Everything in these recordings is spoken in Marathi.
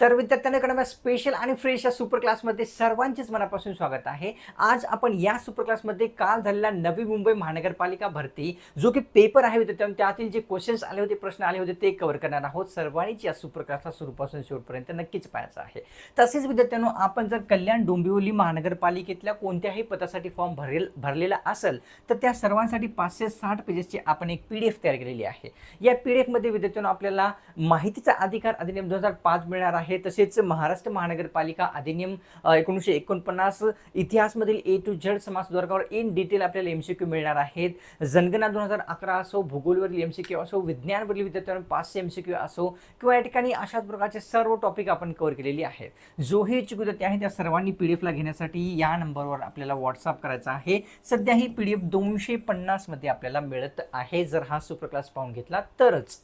तर विद्यार्थ्यांकडे स्पेशल आणि फ्रेश या सुपर क्लासमध्ये सर्वांचेच मनापासून स्वागत आहे. आज आपण या सुपर क्लासमध्ये काल झालेला नवी मुंबई महानगरपालिका भरती जो की पेपर आहे विद्यार्थ्यांना त्यातील जे क्वेश्चन्स आले होते प्रश्न आले होते ते कव्हर करणार आहोत. सर्वांनीच या सुपर क्लासला सुरूपासून शेवटपर्यंत नक्कीच पाहायचं आहे. तसेच विद्यार्थ्यांनो आपण जर कल्याण डोंबिवली महानगरपालिकेतल्या कोणत्याही पदासाठी फॉर्म भरेल भरलेला असेल तर त्या सर्वांसाठी पाचशे साठ पेजेसची आपण एक पी डी एफ तयार केलेली आहे. या पी डी एफमध्ये विद्यार्थ्यांनो आपल्याला माहितीचा अधिकार अधिनियम दोन हजार पाच मिळणार आहे. तसेच महाराष्ट्र महानगरपालिका अधिनियम एकोणीसशे एकोणपन्नास इतिहासमधील ए टू झेड समाज सुधारकावर इन डिटेल आपल्याला एम सी क्यू मिळणार आहेत. जनगणना दोन हजार अकरा असो भूगोलवरील एम सी क्यू असो विज्ञानवरील विद्यार्थ्यांवर पाचशे एम सी क्यू असो किंवा या ठिकाणी अशाच प्रकारचे सर्व टॉपिक आपण कव्हर केलेली आहेत. जोही इच्छुक विद्यार्थी आहे त्या सर्वांनी पी डी एफला घेण्यासाठी या नंबरवर आपल्याला व्हॉट्सअप करायचा आहे. सध्या ही पी डी एफ दोनशे पन्नासमध्ये आपल्याला मिळत आहे. जर हा सुपर क्लास पाहून घेतला तरच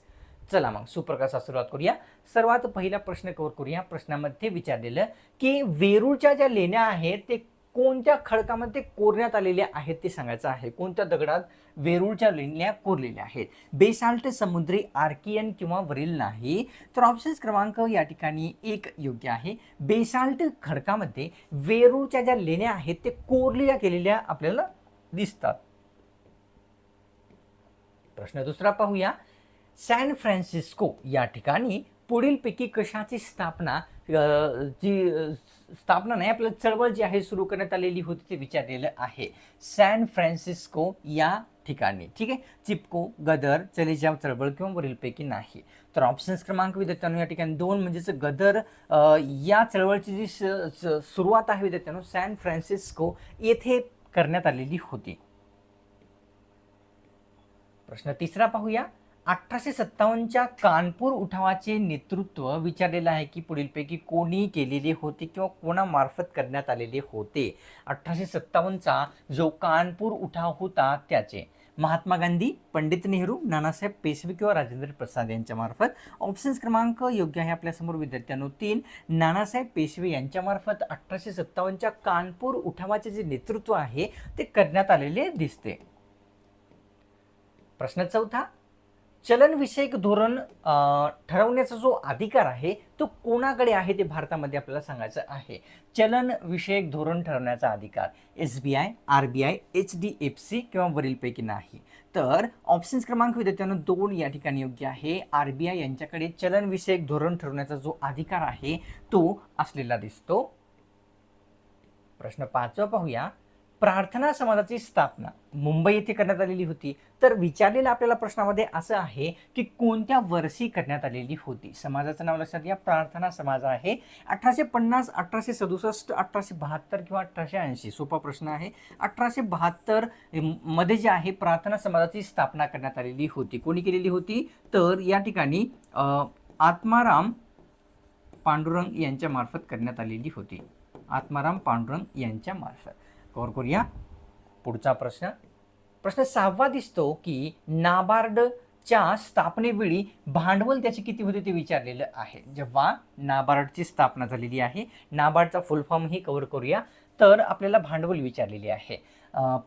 चला मग सुप्रकाशा सुरुवात करूया. सर्वात पहिला प्रश्न कव्हर करूया. प्रश्नामध्ये विचारलेलं की वेरूळच्या ज्या लेण्या आहेत ते कोणत्या खडकामध्ये कोरण्यात आलेल्या आहेत ते सांगायचं आहे. कोणत्या दगडात वेरूळच्या लेण्या कोरलेल्या आहेत? बेसाल्ट समुद्री आर्कियन किंवा वरील नाही? तर ऑप्शन्स क्रमांक या ठिकाणी एक योग्य आहे. बेसाल्ट खडकामध्ये वेरूळच्या ज्या लेण्या आहेत ते कोरलेल्या केलेल्या आपल्याला दिसतात. प्रश्न दुसरा पाहूया. सॅन फ्रान्सिस्को या ठिकाणी पुढीलपैकी कशाची स्थापना जी स्थापना नाही आपलं चळवळ जी आहे सुरू करण्यात आलेली होती ते विचारलेलं आहे. सॅन फ्रान्सिस्को या ठिकाणी ठीक आहे? चिपको गदर चलेजाव चळवळ किंवा वरीलपैकी नाही. तर ऑप्शन्स क्रमांक विद्यार्थ्यांनो या ठिकाणी दोन म्हणजेच गदर या चळवळची जी स- सुरुवात आहे विद्यार्थ्यांनो सॅन फ्रान्सिस्को येथे करण्यात आलेली होती. प्रश्न तिसरा पाहूया. अठराशे सत्तावन्नच्या कानपूर उठावाचे नेतृत्व विचारलेलं आहे की पुढीलपैकी कोणी केलेले होते किंवा कोणामार्फत करण्यात आलेले होते. अठराशे सत्तावन्नचा जो कानपूर उठाव होता त्याचे महात्मा गांधी पंडित नेहरू नानासाहेब पेशवे किंवा राजेंद्र प्रसाद यांच्यामार्फत ऑप्शन्स क्रमांक योग्य आहे आपल्यासमोर विद्यार्थ्यांनो तीन. नानासाहेब पेशवे यांच्यामार्फत अठराशे सत्तावन्नच्या कानपूर उठावाचे जे नेतृत्व आहे ते करण्यात आलेले दिसते. प्रश्न चौथा चलनविषयक धोरण ठरवण्याचा जो अधिकार आहे तो कोणाकडे आहे ते भारतामध्ये आपल्याला सांगायचं आहे. चलनविषयक धोरण ठरवण्याचा अधिकार S B I R B I H D F C किंवा वरीलपैकी नाही. तर ऑप्शन्स क्रमांक विद्यार्थ्यांना दोन या ठिकाणी योग्य आहे. आर बी आय यांच्याकडे चलनविषयक धोरण ठरवण्याचा जो अधिकार आहे तो असलेला दिसतो. प्रश्न पाचवा पाहूया. प्रार्थना समाजाची स्थापना. मुंबई येथे करण्यात आलेली होती. तर विचारलेल्या आपल्याला प्रश्नामध्ये असं आहे की कोणत्या वर्षी करण्यात आलेली होती? समाजाचं नाव लक्षात घ्या. प्रार्थना समाज आहे. अठराशे पन्नास अठराशे सदुसष्ट अठराशे बहात्तर किंवा अठराशे ऐंशी. सोपा प्रश्न आहे. अठराशे बहात्तरमध्ये जे आहे प्रार्थना समाजाची स्थापना करण्यात आलेली होती. कोणी केलेली होती? तर या ठिकाणी आत्माराम पांडुरंग यांच्या मार्फत करण्यात आलेली होती. आत्माराम पांडुरंग यांच्या मार्फत. कवर करूया. पुढचा प्रश्न. प्रश्न सहावा दिसतो की नाबार्डच्या स्थापनेवेळी भांडवल त्याचे किती होते ते विचारलेलं आहे. जेव्हा नाबार्डची स्थापना झालेली आहे नाबार्डचा फुल फॉर्म ही कव्हर करूया. तर आपल्याला भांडवल विचारलेले आहे.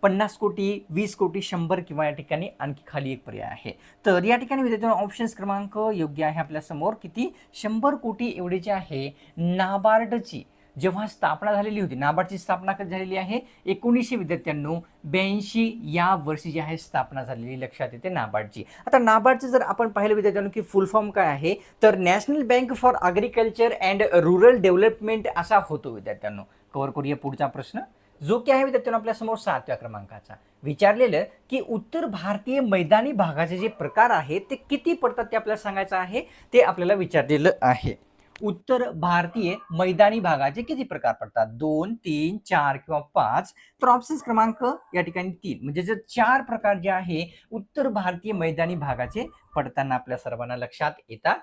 पन्नास कोटी वीस कोटी शंभर किंवा या ठिकाणी आणखी खाली एक पर्याय आहे. तर या ठिकाणी विद्यार्थ्यांना ऑप्शन्स क्रमांक योग्य आहे आपल्यासमोर किती? शंभर कोटी एवढे जे आहे नाबार्डची जेव्हा स्थापना झालेली होती नाबार्डची स्थापना कधी झालेली आहे? एकोणीसशे विद्यार्थ्यांनो ब्याऐंशी या वर्षी जी आहे स्थापना झालेली लक्षात येते नाबार्डची. आता नाबार्डचं जर आपण पाहिलं विद्यार्थ्यांनो की फुल फॉर्म काय आहे? तर national bank for agriculture and rural development असा होतो विद्यार्थ्यांनो. कव्हर करूया पुढचा प्रश्न. जो की आहे विद्यार्थ्यांनो आपल्यासमोर सातव्या क्रमांकाचा. विचारलेलं की उत्तर भारतीय मैदानी भागाचे जे प्रकार आहेत ते किती पडतात ते आपल्याला सांगायचं आहे? ते आपल्याला विचारलेलं आहे. उत्तर भारतीय मैदानी भागाचे किती प्रकार पडतात? दोन तीन चार किंवा पाच. तर ऑप्शन्स क्रमांक या ठिकाणी तीन. म्हणजे जर चार प्रकार जे आहे उत्तर भारतीय मैदानी भागाचे पडताना आपल्या सर्वांना लक्षात येतात.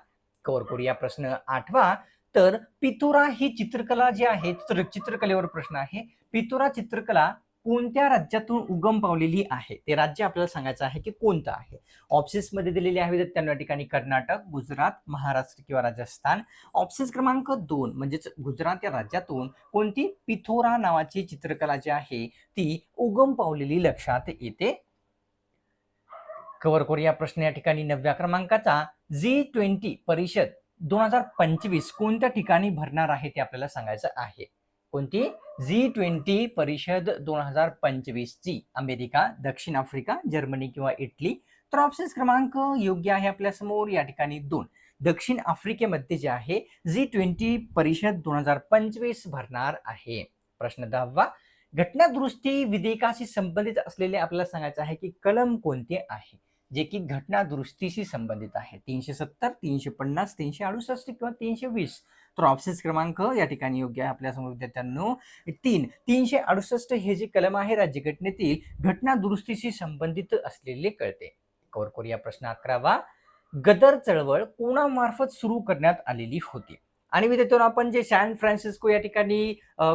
कवर करूया प्रश्न आठवा. तर पितुरा ही चित्रकला जी आहे चित्रकलेवर प्रश्न आहे. पितुरा चित्रकला कोणत्या राज्यातून उगम पावलेली आहे? ते राज्य आपल्याला सांगायचं आहे की कोणतं आहे? ऑप्शन्समध्ये दिलेले आहे त्यांना ठिकाणी कर्नाटक गुजरात महाराष्ट्र किंवा राजस्थान. ऑप्शन्स क्रमांक दोन म्हणजेच गुजरात या राज्यातून कोणती पिथोरा नावाची चित्रकला जी आहे ती उगम पावलेली लक्षात येते? कव्हर करूया प्रश्न या ठिकाणी नवव्या क्रमांकाचा. जी ट्वेंटी परिषद दोन हजार पंचवीस कोणत्या ठिकाणी भरणार आहे ते आपल्याला सांगायचं आहे? कोणती? जी ट्वेंटी परिषद दोन हजार पंचवीस ची अमेरिका दक्षिण आफ्रिका जर्मनी किंवा इटली. तर ऑप्शन्स क्रमांक योग्य आहे आपल्यासमोर या ठिकाणी दोन. दक्षिण आफ्रिकेमध्ये जे आहे जी ट्वेंटी परिषद दोन हजार पंचवीस भरणार आहे. प्रश्न दहावा. घटनादुरुस्ती विधेयकाशी संबंधित असलेले आपल्याला सांगायचं आहे की कलम कोणते आहे? जे की घटना दुरुस्तीशी संबंधित आहे. तीनशे सत्तर तीनशे पन्नास तीनशे अडुसष्ट किंवा तीनशे वीस. तर ऑप्शन्स क्रमांक या ठिकाणी योग्य आहे आपल्यासमोर विद्यार्थ्यांनो. तीन तीनशे अडुसष्ट हे जे कलम आहे राज्यघटनेतील घटना दुरुस्तीशी संबंधित असलेले कळते. कवर करूया प्रश्न अकरावा. गदर चळवळ कोणामार्फत सुरू करण्यात आलेली होती? आणि मी विद्यार्थ्यांनो आपण जे सॅन फ्रान्सिस्को या ठिकाणी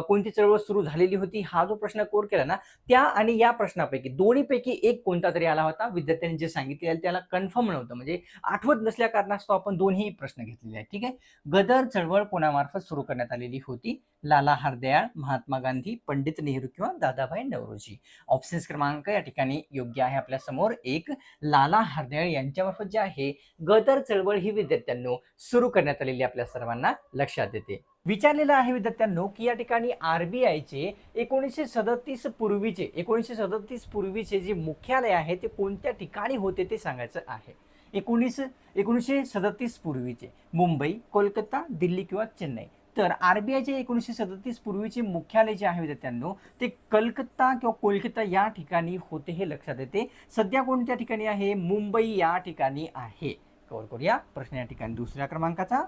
कोणती चळवळ सुरू झालेली होती हा जो प्रश्न कोर केला ना त्या आणि या प्रश्नापैकी दोन्हीपैकी एक कोणता तरी आला होता. विद्यार्थ्यांनी जे सांगितले त्याला कन्फर्म नव्हतं. म्हणजे आठवत नसल्या कारणास्तव आपण दोन्ही प्रश्न घेतलेले आहेत. ठीक आहे? गदर चळवळ कोणामार्फत सुरू करण्यात आलेली होती? लाला हरदयाळ महात्मा गांधी पंडित नेहरू किंवा दादाभाई नवरोजी. ऑप्शन्स क्रमांक या ठिकाणी योग्य आहे आपल्यासमोर. एक लाला हरदयाळ यांच्यामार्फत जे आहे गदर चळवळ ही विद्यार्थ्यांनो सुरू करण्यात आलेली आपल्या सर्वांना लक्षात येते. विचारलेलं आहे विद्यार्थ्यांनो की या ठिकाणी आर बी आयचे एकोणीसशे सदतीस पूर्वीचे एकोणीसशे सदतीस पूर्वीचे जे मुख्यालय आहे ते कोणत्या ठिकाणी होते ते सांगायचं आहे. एकोणीस एकोणीसशे सदतीस पूर्वीचे. मुंबई कोलकाता दिल्ली किंवा चेन्नई. तर आरबीआयचे एकोणीसशे सदतीस पूर्वीचे मुख्यालय जे आहे विद्यार्थ्यांनो ते कलकत्ता किंवा कोलकाता या ठिकाणी होते हे लक्षात येते. सध्या कोणत्या ठिकाणी आहे? मुंबई या ठिकाणी आहे. कवर करूया. प्रश्न या ठिकाणी दुसऱ्या क्रमांकाचा.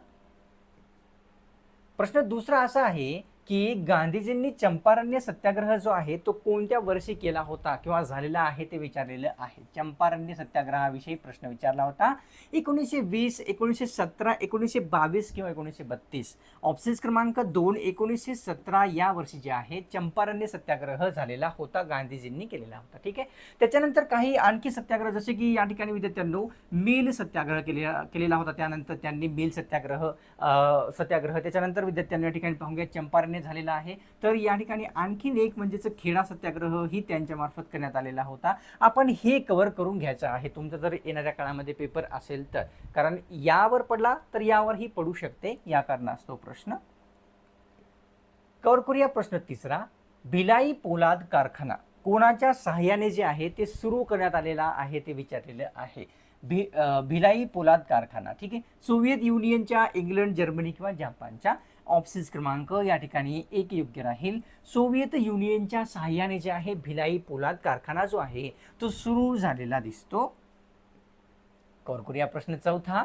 प्रश्न दुसरा असा आहे की गांधीजींनी चंपारण्य सत्याग्रह जो आहे तो कोणत्या वर्षी केला होता किंवा झालेला आहे ते विचारलेलं आहे. चंपारण्य सत्याग्रहाविषयी प्रश्न विचारला होता. एकोणीसशे वीस एकोणीसशे सतरा एकोणीसशे बावीस किंवा एकोणीसशे बत्तीस. ऑप्शन्स क्रमांक दोन एकोणीसशे सतरा या वर्षी जे आहे चंपारण्य सत्याग्रह झालेला होता गांधीजींनी केलेला होता. ठीक आहे? त्याच्यानंतर काही आणखी सत्याग्रह जसे की या ठिकाणी विद्यार्थ्यांनो मिल सत्याग्रह केलेला केलेला होता. त्यानंतर त्यांनी मिल सत्याग्रह सत्याग्रह. त्याच्यानंतर विद्यार्थ्यांनी या ठिकाणी पाहूया चंपारण्य झालेला आहे. तर या ठिकाणी आणखीन एक म्हणजेच खेडा सत्याग्रह ही त्यांच्या मार्फत करण्यात आलेला होता. आपण हे कव्हर करून घ्यायचं आहे. तुमचा जर येणाऱ्या काळामध्ये पेपर असेल तर. कारण यावर पडला तर यावरही पडू शकते. या कारणास्तव प्रश्न. कव्हर करूया प्रश्न तिसरा. भिलाई पोलाद कारखाना. कोणाच्या सहाय्याने जे आहे ते सुरू करण्यात आलेला आहे ते विचारलेलं आहे. भि भिलाई पोलाद कारखाना. ठीक आहे? सोव्हिएत युनियनच्या इंग्लंड जर्मनी किंवा जपानच्या. ऑप्शन्स क्रमांक या ठिकाणी एक योग्य राहील. सोव्हिएत युनियनच्या सहाय्याने जे आहे भिलाई पोलाद कारखाना जो आहे तो सुरू झालेला दिसतो. कवर करूया प्रश्न चौथा.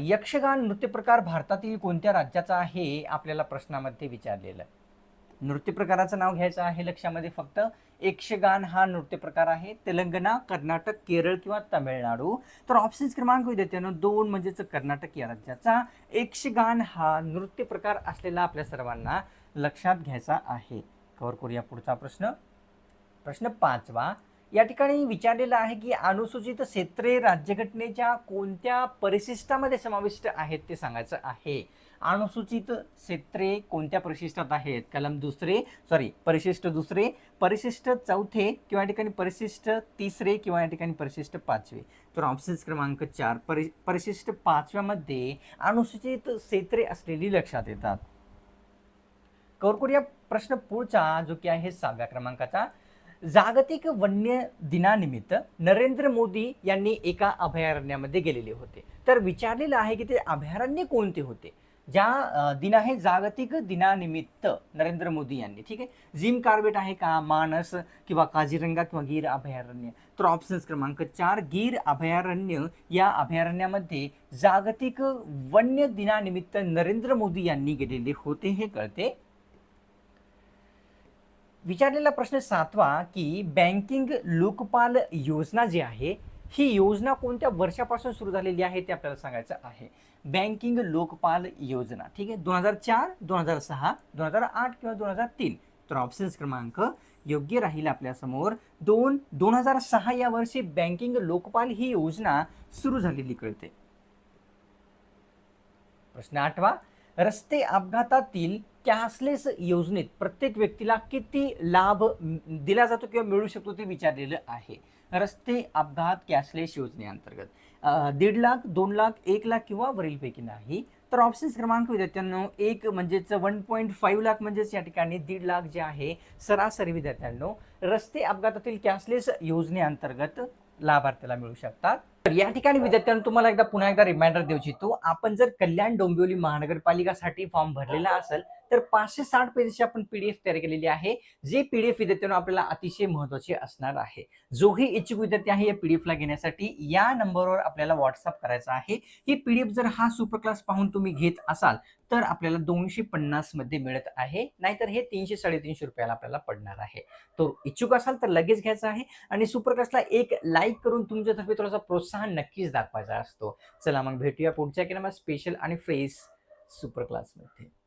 यक्षगान नृत्य प्रकार भारतातील कोणत्या राज्याचा आहे आपल्याला प्रश्नामध्ये विचारलेलं. नृत्य प्रकाराचं नाव घ्यायचं आहे लक्षामध्ये फक्त. यक्षगान हा नृत्य प्रकार आहे. तेलंगणा कर्नाटक केरळ किंवा तामिळनाडू. तर ऑप्शन्स क्रमांक विद्यार्थ्यानं दोन म्हणजेच कर्नाटक या राज्याचा. यक्षगान हा नृत्य प्रकार असलेला आपल्या सर्वांना लक्षात घ्यायचा आहे. कवर करूया पुढचा प्रश्न. प्रश्न पाचवा. या ठिकाणी विचारलेलं आहे की अनुसूचित क्षेत्रे राज्यघटनेच्या कोणत्या परिशिष्टामध्ये समाविष्ट आहेत ते सांगायचं आहे. अनुसूचित क्षेत्रे कोणत्या परिशिष्टात आहेत? कलम दुसरे सॉरी परिशिष्ट दुसरे परिशिष्ट चौथे किंवा या ठिकाणी परिशिष्ट तिसरे किंवा या ठिकाणी परिशिष्ट पाचवे. तर ऑप्शन्स क्रमांक चार परि परिशिष्ट पाचव्यामध्ये अनुसूचित क्षेत्रे असलेली लक्षात येतात. कवर करूया प्रश्न पुढचा जो की आहे सहाव्या क्रमांकाचा. जागतिक वन्य दिनानिमित्त नरेंद्र मोदी यांनी एका अभयारण्यामध्ये गेलेले होते. तर विचारलेलं आहे की ते अभयारण्य कोणते होते? ज्या दिन आहे जागतिक दिनानिमित्त नरेंद्र मोदी यांनी ठीक आहे? जिम कार्बेट आहे का? मानस किंवा काझीरंगा किंवा गीर अभयारण्य? तर ऑप्शन्स क्रमांक चार गीर अभयारण्य. या अभयारण्यामध्ये जागतिक वन्य दिनानिमित्त नरेंद्र मोदी यांनी गेलेले होते हे कळते. विचारलेला प्रश्न सातवा की बँकिंग लोकपाल योजना जी आहे ही योजना कोणत्या वर्षापासून सुरू झालेली आहे ते आपल्याला सांगायचं आहे. बँकिंग लोकपाल योजना ठीक आहे? दोन हजार चार दोन हजार सहा दोन हजार आठ किंवा दोन हजार तीन. तर ऑप्शन्स क्रमांक योग्य राहील आपल्यासमोर. दोन दोन हजार सहा या वर्षी बँकिंग लोकपाल ही योजना सुरू झालेली कळते. प्रश्न आठवा रस्ते अपघातातील कॅशलेस योजनेत प्रत्येक व्यक्तीला किती लाभ दिला जातो किंवा मिळू शकतो ते विचारलेलं आहे. रस्ते अपघात कॅशलेस योजनेअंतर्गत दीड लाख दोन लाख एक लाख किंवा वरीलपैकी नाही. तर ऑप्शन्स क्रमांक विद्यार्थ्यांनो एक म्हणजेच वन पॉईंट फाईव्ह लाख म्हणजेच या ठिकाणी दीड लाख जे आहे सरासरी विद्यार्थ्यांनो रस्ते अपघातातील कॅशलेस योजनेअंतर्गत लाभार्थ्याला मिळू शकतात. तर या ठिकाणी विद्यार्थ्यांना तुम्हाला एकदा पुन्हा एकदा रिमाइंडर देऊ इच्छितो आपण जर कल्याण डोंबिवली महानगरपालिकासाठी फॉर्म भरलेला असेल तर पाचशे साठ पेजेसची आपण पीडीएफ तयार केलेली आहे जे पीडीएफ विद्यार्थ्यांना आपल्याला अतिशय महत्त्वाचे असणार आहे. जोही इच्छुक विद्यार्थी आहे या पीडीएफला घेण्यासाठी या नंबरवर आपल्याला व्हॉट्सअप करायचा आहे. ही पीडीएफ जर हा सुपर क्लास पाहून तुम्ही घेत असाल तर आपल्याला दोनशे पन्नासमध्ये मिळत आहे. नाहीतर हे तीनशे साडेतीनशे रुपयाला आपल्याला पडणार आहे. तो इच्छुक असाल तर लगेच घ्यायचा आहे आणि सुपर क्लासला एक लाईक करून तुमच्यातर्फे थोडासा प्रोत्साहन नक्कीच दाखवायचा असतो. चला मग भेटूया पुढच्या किंवा स्पेशल आणि फ्रेश सुपर क्लासमध्ये